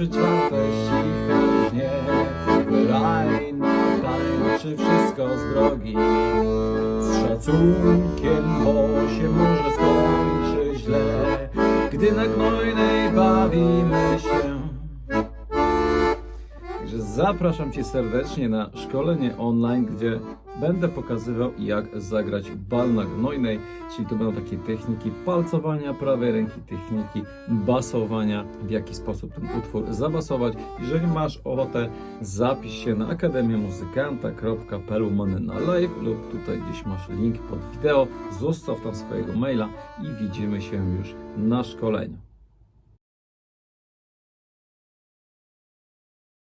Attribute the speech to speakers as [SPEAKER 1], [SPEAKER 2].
[SPEAKER 1] trzy czwarte cicho nie Line tańczy wszystko z drogi. Z szacunkiem, bo się może skończyć źle Gdy na gnojnej bawimy się. Także zapraszam Cię serdecznie na szkolenie online, gdzie będę pokazywał jak zagrać bal na gnojnej, czyli to będą takie techniki palcowania prawej ręki, techniki basowania, w jaki sposób ten utwór zabasować. Jeżeli masz ochotę, zapisz się na akademiamuzykanta.pl łamane na live lub tutaj gdzieś masz link pod wideo, zostaw tam swojego maila i widzimy się już na szkoleniu.